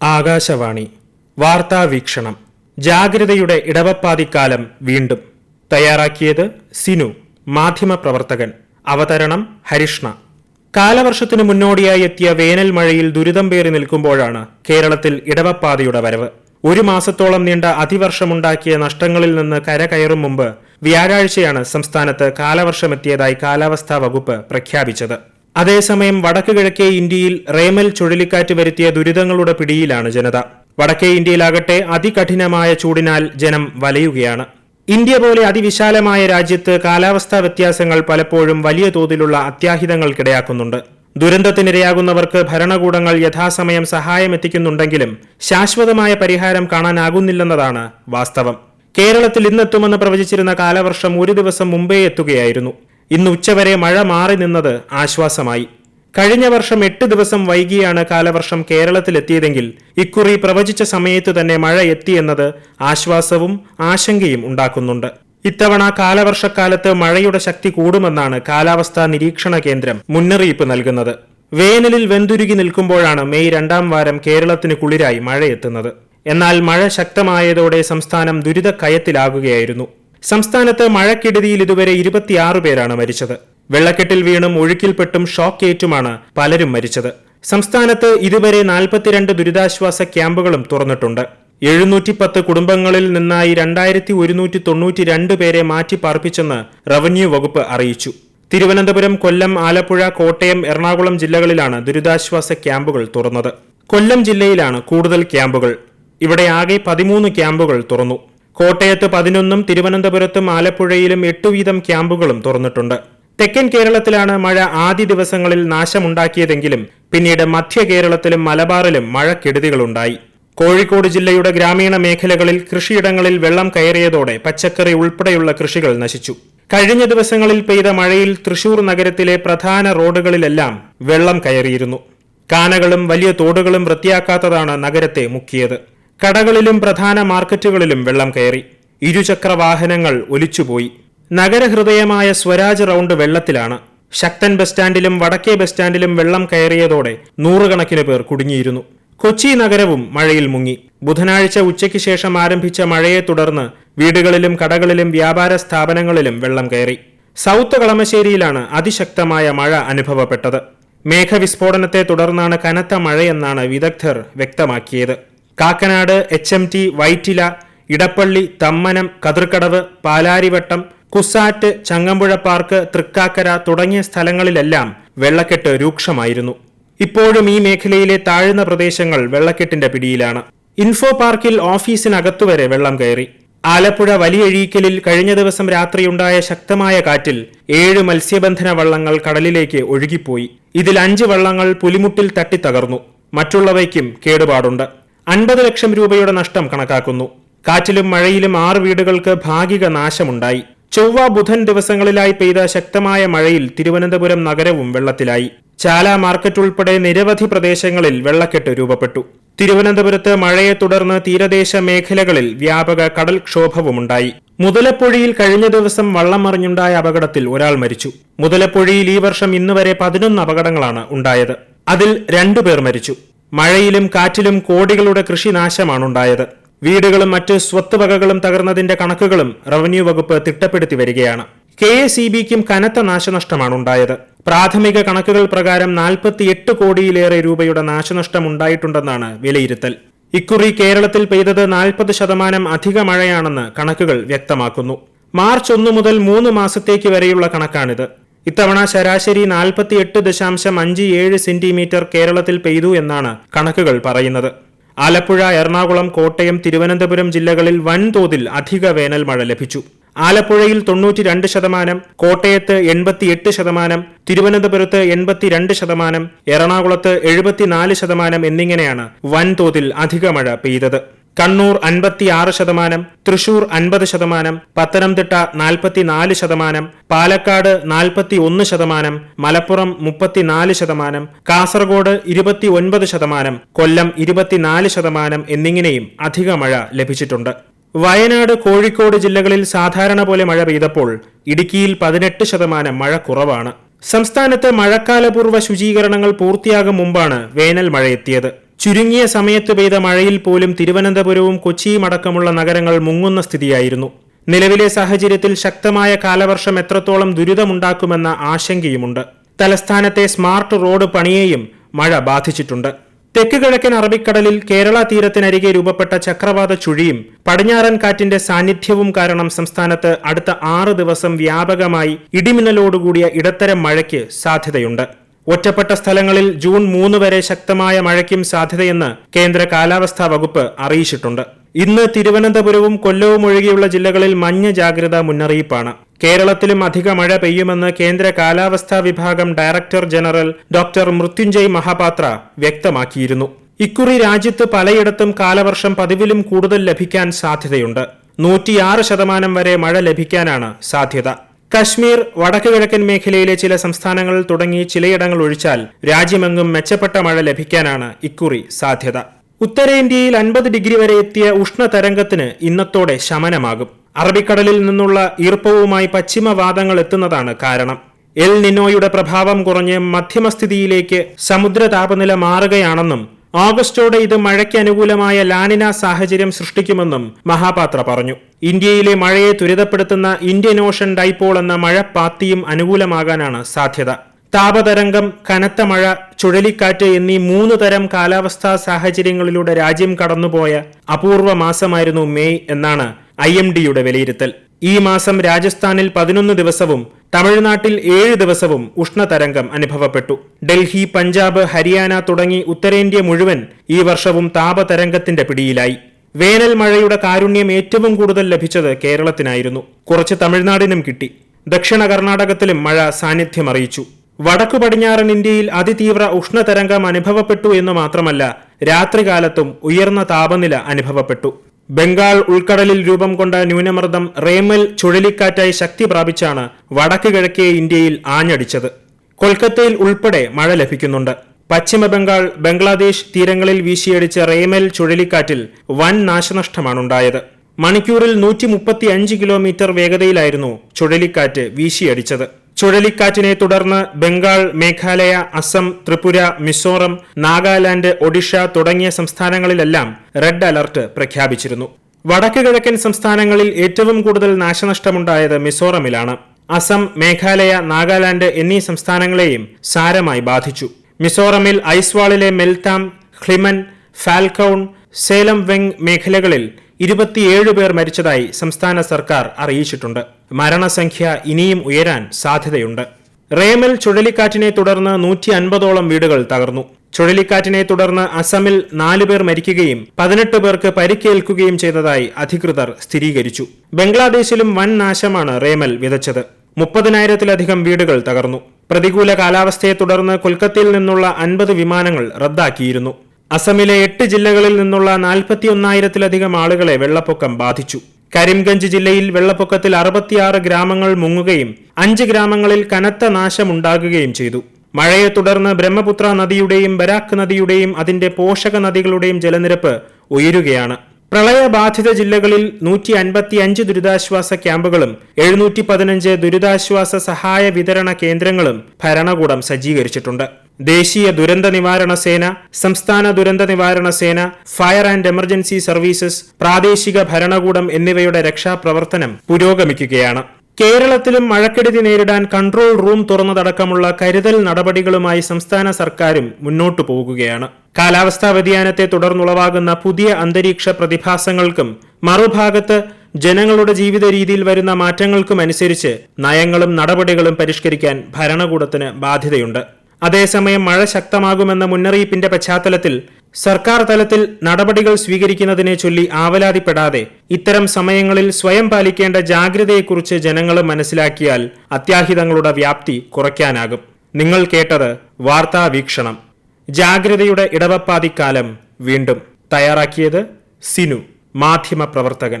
ആകാശവാണി. വാർത്താ വീക്ഷണം. ജാഗ്രതയുടെ ഇടവപ്പാതിക്കാലം വീണ്ടും. തയ്യാറാക്കിയത് സിനു മാധ്യമപ്രവർത്തകൻ അവതരണം ഹരിഷ്ണ. കാലവർഷത്തിനു മുന്നോടിയായി എത്തിയ വേനൽ മഴയിൽ ദുരിതം പേറി നിൽക്കുമ്പോഴാണ് കേരളത്തിൽ ഇടവപ്പാതയുടെ വരവ്. ഒരു മാസത്തോളം നീണ്ട അതിവർഷമുണ്ടാക്കിയ നഷ്ടങ്ങളിൽ നിന്ന് കരകയറും മുമ്പ് വ്യാഴാഴ്ചയാണ് സംസ്ഥാനത്ത് കാലവർഷമെത്തിയതായി കാലാവസ്ഥാ വകുപ്പ് പ്രഖ്യാപിച്ചത്. അതേസമയം വടക്ക് കിഴക്കേ ഇന്ത്യയിൽ റേമൽ ചുഴലിക്കാറ്റ് വരുത്തിയ ദുരിതങ്ങളുടെ പിടിയിലാണ് ജനത. വടക്കേ ഇന്ത്യയിലാകട്ടെ അതികഠിനമായ ചൂടിനാൽ ജനം വലയുകയാണ്. ഇന്ത്യ പോലെ അതിവിശാലമായ രാജ്യത്ത് കാലാവസ്ഥാ വ്യത്യാസങ്ങൾ പലപ്പോഴും വലിയ തോതിലുള്ള അത്യാഹിതങ്ങൾക്കിടയാക്കുന്നുണ്ട്. ദുരന്തത്തിനിരയാകുന്നവർക്ക് ഭരണകൂടങ്ങൾ യഥാസമയം സഹായം എത്തിക്കുന്നുണ്ടെങ്കിലും ശാശ്വതമായ പരിഹാരം കാണാനാകുന്നില്ലെന്നതാണ് വാസ്തവം. കേരളത്തിൽ ഇന്നെത്തുമെന്ന് പ്രവചിച്ചിരുന്ന കാലവർഷം ഒരു ദിവസം മുമ്പേ എത്തുകയായിരുന്നു. ഇന്ന് ഉച്ചവരെ മഴ മാറി നിന്നത് ആശ്വാസമായി. കഴിഞ്ഞ വർഷം എട്ട് ദിവസം വൈകിയാണ് കാലവർഷം കേരളത്തിലെത്തിയതെങ്കിൽ ഇക്കുറി പ്രവചിച്ച സമയത്ത് തന്നെ മഴ എത്തിയെന്നത് ആശ്വാസവും ആശങ്കയും ഉണ്ടാക്കുന്നുണ്ട്. ഇത്തവണ കാലവർഷക്കാലത്ത് മഴയുടെ ശക്തി കൂടുമെന്നാണ് കാലാവസ്ഥാ നിരീക്ഷണ കേന്ദ്രം മുന്നറിയിപ്പ് നൽകുന്നത്. വേനലിൽ വെന്തുരുകി നിൽക്കുമ്പോഴാണ് മെയ് രണ്ടാം വാരം കേരളത്തിന് കുളിരായി മഴയെത്തുന്നത്. എന്നാൽ മഴ ശക്തമായതോടെ സംസ്ഥാനം ദുരിതക്കയത്തിലാകുകയായിരുന്നു. സംസ്ഥാനത്ത് മഴക്കെടുതിയിൽ ഇതുവരെ ഇരുപത്തിയാറ് പേരാണ് മരിച്ചത്. വെള്ളക്കെട്ടിൽ വീണും ഒഴുക്കിൽപ്പെട്ടും ഷോക്കേറ്റുമാണ് പലരും മരിച്ചത്. സംസ്ഥാനത്ത് ഇതുവരെ നാൽപ്പത്തിരണ്ട് ദുരിതാശ്വാസ ക്യാമ്പുകളും തുറന്നിട്ടുണ്ട്. എഴുന്നൂറ്റി പത്ത് കുടുംബങ്ങളിൽ നിന്നായി രണ്ടായിരത്തി ഒരുന്നൂറ്റി തൊണ്ണൂറ്റി രണ്ട് പേരെ മാറ്റി പാർപ്പിച്ചെന്ന് റവന്യൂ വകുപ്പ് അറിയിച്ചു. തിരുവനന്തപുരം കൊല്ലം ആലപ്പുഴ കോട്ടയം എറണാകുളം ജില്ലകളിലാണ് ദുരിതാശ്വാസ ക്യാമ്പുകൾ തുറന്നത്. കൊല്ലം ജില്ലയിലാണ് കൂടുതൽ ക്യാമ്പുകൾ. ഇവിടെ ആകെ പതിമൂന്ന് ക്യാമ്പുകൾ തുറന്നു. കോട്ടയത്ത് പതിനൊന്നും തിരുവനന്തപുരത്തും ആലപ്പുഴയിലും എട്ടു വീതം ക്യാമ്പുകളും തുറന്നിട്ടുണ്ട്. തെക്കൻ കേരളത്തിലാണ് മഴ ആദ്യ ദിവസങ്ങളിൽ നാശമുണ്ടാക്കിയതെങ്കിലും പിന്നീട് മധ്യ കേരളത്തിലും മലബാറിലും മഴക്കെടുതികളുണ്ടായി. കോഴിക്കോട് ജില്ലയുടെ ഗ്രാമീണ മേഖലകളിൽ കൃഷിയിടങ്ങളിൽ വെള്ളം കയറിയതോടെ പച്ചക്കറി ഉൾപ്പെടെയുള്ള കൃഷികൾ നശിച്ചു. കഴിഞ്ഞ ദിവസങ്ങളിൽ പെയ്ത മഴയിൽ തൃശൂർ നഗരത്തിലെ പ്രധാന റോഡുകളിലെല്ലാം വെള്ളം കയറിയിരുന്നു. കാനകളും വലിയ തോടുകളും വൃത്തിയാക്കാത്തതാണ് നഗരത്തെ മുക്കിയത്. കടകളിലും പ്രധാന മാർക്കറ്റുകളിലും വെള്ളം കയറി. ഇരുചക്ര വാഹനങ്ങൾ ഒലിച്ചുപോയി. നഗരഹൃദയമായ സ്വരാജ് റൗണ്ട് വെള്ളത്തിലാണ്. ശക്തൻ ബസ് സ്റ്റാൻഡിലും വടക്കേ ബസ് സ്റ്റാൻഡിലും വെള്ളം കയറിയതോടെ നൂറുകണക്കിന് പേർ കുടുങ്ങിയിരുന്നു. കൊച്ചി നഗരവും മഴയിൽ മുങ്ങി. ബുധനാഴ്ച ഉച്ചയ്ക്ക് ശേഷം ആരംഭിച്ച മഴയെ തുടർന്ന് വീടുകളിലും കടകളിലും വ്യാപാര സ്ഥാപനങ്ങളിലും വെള്ളം കയറി. സൗത്ത് കളമശ്ശേരിയിലാണ് അതിശക്തമായ മഴ അനുഭവപ്പെട്ടത്. മേഘവിസ്ഫോടനത്തെ തുടർന്നാണ് കനത്ത മഴയെന്നാണ് വിദഗ്ധർ വ്യക്തമാക്കിയത്. Kakkanad H M T Vyttila Edappally Thammanam Kathrikadavu Palarivattom CUSAT Changampuzha park Thrikkakara തുടങ്ങിയ സ്ഥലങ്ങളിലെല്ലാം വെള്ളക്കെട്ട് രൂക്ഷമായിരുന്നു. ഇപ്പോഴും ഈ മേഖലയിലെ താഴ്ന്ന പ്രദേശങ്ങൾ വെള്ളക്കെട്ടിന്റെ പിടിയിലാണ്. ഇൻഫോ പാർക്കിൽ ഓഫീസിനകത്തുവരെ വെള്ളം കയറി. ആലപ്പുഴ വലിയഴീക്കലിൽ കഴിഞ്ഞ ദിവസം രാത്രിയുണ്ടായ ശക്തമായ കാറ്റിൽ ഏഴ് മത്സ്യബന്ധന വള്ളങ്ങൾ കടലിലേക്ക് ഒഴുകിപ്പോയി. ഇതിൽ അഞ്ച് വള്ളങ്ങൾ പുലിമുട്ടിൽ തട്ടിത്തകർന്നു. മറ്റുള്ളവയ്ക്കും കേടുപാടുണ്ട്. അൻപത് ലക്ഷം രൂപയുടെ നഷ്ടം കണക്കാക്കുന്നു. കാറ്റിലും മഴയിലും ആറ് വീടുകൾക്ക് ഭാഗിക നാശമുണ്ടായി. ചൊവ്വ ബുധൻ ദിവസങ്ങളിലായി പെയ്ത ശക്തമായ മഴയിൽ തിരുവനന്തപുരം നഗരവും വെള്ളത്തിലായി. ചാല മാർക്കറ്റ് ഉൾപ്പെടെ നിരവധി പ്രദേശങ്ങളിൽ വെള്ളക്കെട്ട് രൂപപ്പെട്ടു. തിരുവനന്തപുരത്ത് മഴയെ തുടർന്ന് തീരദേശ മേഖലകളിൽ വ്യാപക കടൽക്ഷോഭവുമുണ്ടായി. മുതലപ്പുഴയിൽ കഴിഞ്ഞ ദിവസം വള്ളം മറിഞ്ഞുണ്ടായ അപകടത്തിൽ ഒരാൾ മരിച്ചു. മുതലപ്പുഴയിൽ ഈ വർഷം ഇന്നുവരെ പതിനൊന്ന് അപകടങ്ങളാണ് ഉണ്ടായത്. അതിൽ രണ്ടുപേർ മരിച്ചു. മഴയിലും കാറ്റിലും കോടികളുടെ കൃഷിനാശമാണുണ്ടായത്. വീടുകളും മറ്റ് സ്വത്ത് വകകളും തകർന്നതിന്റെ കണക്കുകളും റവന്യൂ വകുപ്പ് തിട്ടപ്പെടുത്തി വരികയാണ്. കെ എസ് ഇ ബിക്കും കനത്ത നാശനഷ്ടമാണ് ഉണ്ടായത് പ്രാഥമിക കണക്കുകൾ പ്രകാരം നാൽപ്പത്തിയെട്ട് കോടിയിലേറെ രൂപയുടെ നാശനഷ്ടം ഉണ്ടായിട്ടുണ്ടെന്നാണ് വിലയിരുത്തൽ. ഇക്കുറി കേരളത്തിൽ പെയ്തത് നാൽപ്പത് ശതമാനം അധിക മഴയാണെന്ന് കണക്കുകൾ വ്യക്തമാക്കുന്നു. മാർച്ച് ഒന്ന് മുതൽ മൂന്ന് മാസത്തേക്ക് വരെയുള്ള കണക്കാണിത്. ഇത്തവണ ശരാശരി നാൽപ്പത്തിയെട്ട് ദശാംശം അഞ്ച് ഏഴ് സെന്റിമീറ്റർ കേരളത്തിൽ പെയ്തു എന്നാണ് കണക്കുകൾ പറയുന്നത്. ആലപ്പുഴ എറണാകുളം കോട്ടയം തിരുവനന്തപുരം ജില്ലകളിൽ വൻതോതിൽ അധിക വേനൽ മഴ ലഭിച്ചു. ആലപ്പുഴയിൽ തൊണ്ണൂറ്റി രണ്ട് ശതമാനം കോട്ടയത്ത് എൺപത്തിയെട്ട് ശതമാനം തിരുവനന്തപുരത്ത് എൺപത്തിരണ്ട് ശതമാനം എറണാകുളത്ത് എഴുപത്തിനാല് ശതമാനം എന്നിങ്ങനെയാണ് വൻതോതിൽ അധിക മഴ പെയ്തത്. കണ്ണൂർ അൻപത്തിയാറ് ശതമാനം തൃശൂർ അൻപത് ശതമാനം പത്തനംതിട്ട നാൽപ്പത്തിനാല് ശതമാനം പാലക്കാട് നാൽപ്പത്തി ഒന്ന് ശതമാനം മലപ്പുറം മുപ്പത്തിനാല് ശതമാനം കാസർഗോഡ് ഇരുപത്തി ഒൻപത് ശതമാനം കൊല്ലം ഇരുപത്തിനാല് ശതമാനം എന്നിങ്ങനെയും അധിക മഴ ലഭിച്ചിട്ടുണ്ട്. വയനാട് കോഴിക്കോട് ജില്ലകളിൽ സാധാരണ പോലെ മഴ പെയ്തപ്പോൾ ഇടുക്കിയിൽ പതിനെട്ട് ശതമാനം മഴ കുറവാണ്. സംസ്ഥാനത്ത് മഴക്കാലപൂർവ ശുചീകരണങ്ങൾ പൂർത്തിയാകും മുമ്പാണ് വേനൽ മഴയെത്തിയത്. ചുരുങ്ങിയ സമയത്ത് പെയ്ത മഴയിൽ പോലും തിരുവനന്തപുരവും കൊച്ചിയും അടക്കമുള്ള നഗരങ്ങൾ മുങ്ങുന്ന സ്ഥിതിയായിരുന്നു. നിലവിലെ സാഹചര്യത്തിൽ ശക്തമായ കാലവർഷം എത്രത്തോളം ദുരിതമുണ്ടാക്കുമെന്ന ആശങ്കയുമുണ്ട്. തലസ്ഥാനത്തെ സ്മാർട്ട് റോഡ് പണിയെയും മഴ ബാധിച്ചിട്ടുണ്ട്. തെക്ക് കിഴക്കൻ അറബിക്കടലിൽ കേരള തീരത്തിനരികെ രൂപപ്പെട്ട ചക്രവാത ചുഴിയും പടിഞ്ഞാറൻ കാറ്റിന്റെ സാന്നിധ്യവും കാരണം സംസ്ഥാനത്ത് അടുത്ത ആറ് ദിവസം വ്യാപകമായി ഇടിമിന്നലോടുകൂടിയ ഇടത്തരം മഴയ്ക്ക് സാധ്യതയുണ്ട്. ഒറ്റപ്പെട്ട സ്ഥലങ്ങളിൽ ജൂൺ മൂന്ന് വരെ ശക്തമായ മഴയ്ക്കും സാധ്യതയെന്ന് കേന്ദ്ര കാലാവസ്ഥാ വകുപ്പ് അറിയിച്ചിട്ടുണ്ട്. ഇന്ന് തിരുവനന്തപുരവും കൊല്ലവും ഒഴികെയുള്ള ജില്ലകളിൽ മഞ്ഞ ജാഗ്രതാ മുന്നറിയിപ്പാണ്. കേരളത്തിലും അധിക മഴ പെയ്യുമെന്ന് കേന്ദ്ര കാലാവസ്ഥാ വിഭാഗം director general doctor Mrutyunjay Mohapatra വ്യക്തമാക്കിയിരുന്നു. ഇക്കുറി രാജ്യത്ത് പലയിടത്തും കാലവർഷം പതിവിലും കൂടുതൽ ലഭിക്കാൻ സാധ്യതയുണ്ട്. നൂറ്റിയാറ് ശതമാനം വരെ മഴ ലഭിക്കാനാണ് സാധ്യത. കശ്മീർ വടക്കു കിഴക്കൻ മേഖലയിലെ ചില സംസ്ഥാനങ്ങൾ തുടങ്ങി ചിലയിടങ്ങൾ ഒഴിച്ചാൽ രാജ്യമെങ്ങും മെച്ചപ്പെട്ട മഴ ലഭിക്കാനാണ് ഇക്കുറി സാധ്യത. ഉത്തരേന്ത്യയിൽ അൻപത് ഡിഗ്രി വരെ എത്തിയ ഉഷ്ണതരംഗത്തിന് ഇന്നത്തോടെ ശമനമാകും. അറബിക്കടലിൽ നിന്നുള്ള ഈർപ്പവുമായി പശ്ചിമവാദങ്ങൾ എത്തുന്നതാണ് കാരണം. എൽ നിനോയുടെ പ്രഭാവം കുറഞ്ഞ് മധ്യമസ്ഥിതിയിലേക്ക് സമുദ്ര താപനില മാറുകയാണെന്നും ഓഗസ്റ്റോടെ ഇത് മഴയ്ക്ക് അനുകൂലമായ ലാനിന സാഹചര്യം സൃഷ്ടിക്കുമെന്നും മഹാപാത്ര പറഞ്ഞു. ഇന്ത്യയിലെ മഴയെ ത്വരിതപ്പെടുത്തുന്ന ഇന്ത്യൻ ഓഷൻ ഡൈപോൾ എന്ന മഴപ്പാത്തിയും അനുകൂലമാകാനാണ് സാധ്യത. താപതരംഗം കനത്ത മഴ ചുഴലിക്കാറ്റ് എന്നീ മൂന്ന് തരം കാലാവസ്ഥാ സാഹചര്യങ്ങളിലൂടെ രാജ്യം കടന്നുപോയ അപൂർവ മാസമായിരുന്നു മെയ് എന്നാണ് ഐ എം ഡിയുടെ വിലയിരുത്തൽ. ഈ മാസം രാജസ്ഥാനിൽ പതിനൊന്ന് ദിവസവും തമിഴ്നാട്ടിൽ ഏഴ് ദിവസവും ഉഷ്ണതരംഗം അനുഭവപ്പെട്ടു. ഡൽഹി പഞ്ചാബ് ഹരിയാന തുടങ്ങി ഉത്തരേന്ത്യ മുഴുവൻ ഈ വർഷവും താപതരംഗത്തിന്റെ പിടിയിലായി. വേനൽ മഴയുടെ കാരുണ്യം ഏറ്റവും കൂടുതൽ ലഭിച്ചത് കേരളത്തിനായിരുന്നു. കുറച്ച് തമിഴ്നാടിനും കിട്ടി. ദക്ഷിണ കർണാടകത്തിലും മഴ സാന്നിധ്യം അറിയിച്ചു വടക്കു പടിഞ്ഞാറൻ ഇന്ത്യയിൽ അതിതീവ്ര ഉഷ്ണതരംഗം അനുഭവപ്പെട്ടു എന്ന് മാത്രമല്ല രാത്രികാലത്തും ഉയർന്ന താപനില അനുഭവപ്പെട്ടു. ബംഗാൾ ഉൾക്കടലിൽ രൂപം കൊണ്ട ന്യൂനമർദ്ദം റേമൽ ചുഴലിക്കാറ്റായി ശക്തി പ്രാപിച്ചാണ് വടക്ക് കിഴക്കേ ഇന്ത്യയിൽ ആഞ്ഞടിച്ചത്. കൊൽക്കത്തയിൽ ഉൾപ്പെടെ മഴ ലഭിക്കുന്നുണ്ട്. പശ്ചിമ ബംഗാൾ ബംഗ്ലാദേശ് തീരങ്ങളിൽ വീശിയടിച്ച റേമൽ ചുഴലിക്കാറ്റിൽ വൻ നാശനഷ്ടമാണുണ്ടായത്. മണിക്കൂറിൽ നൂറ്റി കിലോമീറ്റർ വേഗതയിലായിരുന്നു ചുഴലിക്കാറ്റ് വീശിയടിച്ചത്. ചുഴലിക്കാറ്റിനെ തുടർന്ന് ബംഗാൾ മേഘാലയ അസം ത്രിപുര മിസോറം നാഗാലാൻഡ് ഒഡീഷ തുടങ്ങിയ സംസ്ഥാനങ്ങളിലെല്ലാം റെഡ് അലർട്ട് പ്രഖ്യാപിച്ചിരുന്നു. വടക്ക് കിഴക്കൻ സംസ്ഥാനങ്ങളിൽ ഏറ്റവും കൂടുതൽ നാശനഷ്ടമുണ്ടായത് മിസോറമിലാണ്. അസം മേഘാലയ നാഗാലാൻഡ് എന്നീ സംസ്ഥാനങ്ങളെയും സാരമായി ബാധിച്ചു. മിസോറമിൽ ഐസ്വാളിലെ മെൽതാം ഹ്ലിമൻ ഫാൽക്കൌൺ സേലം വെങ് മേഖലകളിൽ ഇരുപത്തിയേഴ് പേർ മരിച്ചതായി സംസ്ഥാന സർക്കാർ അറിയിച്ചിട്ടുണ്ട്. മരണസംഖ്യ ഇനിയും ഉയരാൻ സാധ്യതയുണ്ട്. റേമൽ ചുഴലിക്കാറ്റിനെ തുടർന്ന് നൂറ്റി അൻപതോളം വീടുകൾ തകർന്നു. ചുഴലിക്കാറ്റിനെ തുടർന്ന് അസമിൽ നാലു പേർ മരിക്കുകയും പതിനെട്ട് പേർക്ക് പരിക്കേൽക്കുകയും ചെയ്തതായി അധികൃതർ സ്ഥിരീകരിച്ചു. ബംഗ്ലാദേശിലും വൻ നാശമാണ് റേമൽ വിതച്ചത്. മുപ്പതിനായിരത്തിലധികം വീടുകൾ തകർന്നു. പ്രതികൂല കാലാവസ്ഥയെ തുടർന്ന് കൊൽക്കത്തയിൽ നിന്നുള്ള അൻപത് വിമാനങ്ങൾ റദ്ദാക്കിയിരുന്നു. അസമിലെ എട്ട് ജില്ലകളിൽ നിന്നുള്ള നാൽപ്പത്തിയൊന്നായിരത്തിലധികം ആളുകളെ വെള്ളപ്പൊക്കം ബാധിച്ചു. കരിംഗഞ്ച് ജില്ലയിൽ വെള്ളപ്പൊക്കത്തിൽ അറുപത്തിയാറ് ഗ്രാമങ്ങൾ മുങ്ങുകയും അഞ്ച് ഗ്രാമങ്ങളിൽ കനത്ത നാശമുണ്ടാകുകയും ചെയ്തു. മഴയെ തുടർന്ന് ബ്രഹ്മപുത്ര നദിയുടെയും ബരാക്ക് നദിയുടെയും അതിന്റെ പോഷക നദികളുടെയും ജലനിരപ്പ് ഉയരുകയാണ്. പ്രളയബാധിത ജില്ലകളിൽ നൂറ്റി അൻപത്തി അഞ്ച് ദുരിതാശ്വാസ ക്യാമ്പുകളും എഴുന്നൂറ്റി പതിനഞ്ച് ദുരിതാശ്വാസ സഹായ വിതരണ കേന്ദ്രങ്ങളും ഭരണകൂടം സജ്ജീകരിച്ചിട്ടുണ്ട്. ദേശീയ ദുരന്ത നിവാരണ സേന സംസ്ഥാന ദുരന്ത നിവാരണ സേന ഫയർ ആൻഡ് എമർജൻസി സർവീസസ് പ്രാദേശിക ഭരണകൂടം എന്നിവയുടെ രക്ഷാപ്രവർത്തനം പുരോഗമിക്കുകയാണ്. കേരളത്തിലും മഴക്കെടുതി നേരിടാൻ കൺട്രോൾ റൂം തുറന്നതടക്കമുള്ള കരുതൽ നടപടികളുമായി സംസ്ഥാന സർക്കാരും മുന്നോട്ടു പോകുകയാണ്. കാലാവസ്ഥാ വ്യതിയാനത്തെ തുടർന്നുളവാകുന്ന പുതിയ അന്തരീക്ഷ പ്രതിഭാസങ്ങൾക്കും മറുഭാഗത്ത് ജനങ്ങളുടെ ജീവിത രീതിയിൽ വരുന്ന മാറ്റങ്ങൾക്കും അനുസരിച്ച് നയങ്ങളും നടപടികളും പരിഷ്കരിക്കാൻ ഭരണകൂടത്തിന് ബാധ്യതയുണ്ട്. അതേസമയം മഴ ശക്തമാകുമെന്ന മുന്നറിയിപ്പിന്റെ പശ്ചാത്തലത്തിൽ സർക്കാർ തലത്തിൽ നടപടികൾ സ്വീകരിക്കുന്നതിനെ ചൊല്ലി ആവലാതിപ്പെടാതെ ഇത്തരം സമയങ്ങളിൽ സ്വയം പാലിക്കേണ്ട ജാഗ്രതയെക്കുറിച്ച് ജനങ്ങൾ മനസ്സിലാക്കിയാൽ അത്യാഹിതങ്ങളുടെ വ്യാപ്തി കുറയ്ക്കാനാകും. നിങ്ങൾ കേട്ടത് വാർത്താ വീക്ഷണം. ജാഗ്രതയുടെ ഇടവപ്പാതിക്കാലം വീണ്ടും. തയ്യാറാക്കിയത് സിനു മാധ്യമ പ്രവർത്തകൻ